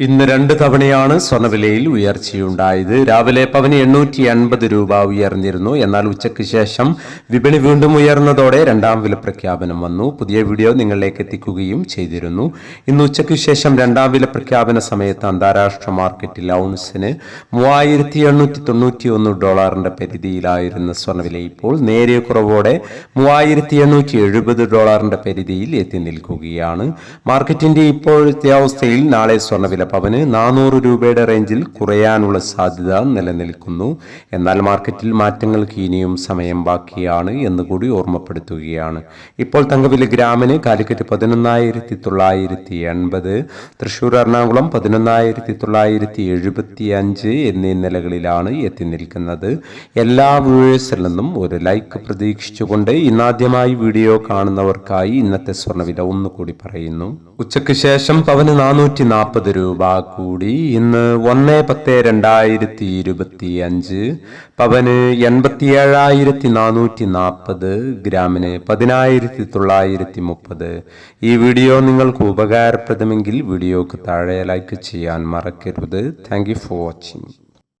ഇന്ന് രണ്ട് തവണയാണ് സ്വർണവിലയിൽ ഉയർച്ചയുണ്ടായത്. രാവിലെ പവന് എണ്ണൂറ്റി അൻപത് രൂപ ഉയർന്നിരുന്നു. എന്നാൽ ഉച്ചയ്ക്ക് ശേഷം വിപണി വീണ്ടും ഉയർന്നതോടെ രണ്ടാം വില പ്രഖ്യാപനം വന്നു. പുതിയ വീഡിയോ നിങ്ങളിലേക്ക് എത്തിക്കുകയും ചെയ്തിരുന്നു. ഇന്ന് ഉച്ചയ്ക്ക് ശേഷം രണ്ടാം വില പ്രഖ്യാപന സമയത്ത് അന്താരാഷ്ട്ര മാർക്കറ്റിൽ ഔൺസിന് മൂവായിരത്തി എണ്ണൂറ്റി തൊണ്ണൂറ്റി ഒന്ന് ഡോളറിന്റെ പരിധിയിലായിരുന്ന സ്വർണവില ഇപ്പോൾ നേരിയ കുറവോടെ മൂവായിരത്തി എണ്ണൂറ്റി എഴുപത് ഡോളറിന്റെ പരിധിയിൽ എത്തി നിൽക്കുകയാണ്. മാർക്കറ്റിന്റെ ഇപ്പോഴത്തെ അവസ്ഥയിൽ നാളെ സ്വർണവില പവന് നാനൂറ് രൂപയുടെ റേഞ്ചിൽ കുറയാനുള്ള സാധ്യത നിലനിൽക്കുന്നു. എന്നാൽ മാർക്കറ്റിൽ മാറ്റങ്ങൾക്ക് ഇനിയും സമയം ബാക്കിയാണ് എന്നുകൂടി ഓർമ്മപ്പെടുത്തുകയാണ്. ഇപ്പോൾ തങ്കവില ഗ്രാമിന് കാലിക്കറ്റ് പതിനൊന്നായിരത്തി തൊള്ളായിരത്തി എൺപത് തൃശൂർ എറണാകുളം പതിനൊന്നായിരത്തി തൊള്ളായിരത്തി എഴുപത്തി അഞ്ച് എന്നീ നിലകളിലാണ് എത്തി നിൽക്കുന്നത്. എല്ലാ വ്യൂവേഴ്സിൽ നിന്നും ഒരു ലൈക്ക് പ്രതീക്ഷിച്ചുകൊണ്ട് ഇന്നാദ്യമായി വീഡിയോ കാണുന്നവർക്കായി ഇന്നത്തെ സ്വർണവില ഒന്നുകൂടി പറയുന്നു. ഉച്ചയ്ക്ക് ശേഷം പവന് നാനൂറ്റി നാൽപ്പത് രൂപ. കൂടി. ഇന്ന് ഒന്ന് പത്ത് രണ്ടായിരത്തി ഇരുപത്തി അഞ്ച് പവന് എൺപത്തി ഏഴായിരത്തി നാനൂറ്റി നാൽപ്പത് ഗ്രാമിന് പതിനായിരത്തി തൊള്ളായിരത്തി മുപ്പത്. ഈ വീഡിയോ നിങ്ങൾക്ക് ഉപകാരപ്രദമെങ്കിൽ വീഡിയോക്ക് താഴെ ലൈക്ക് ചെയ്യാൻ മറക്കരുത്. Thank you for watching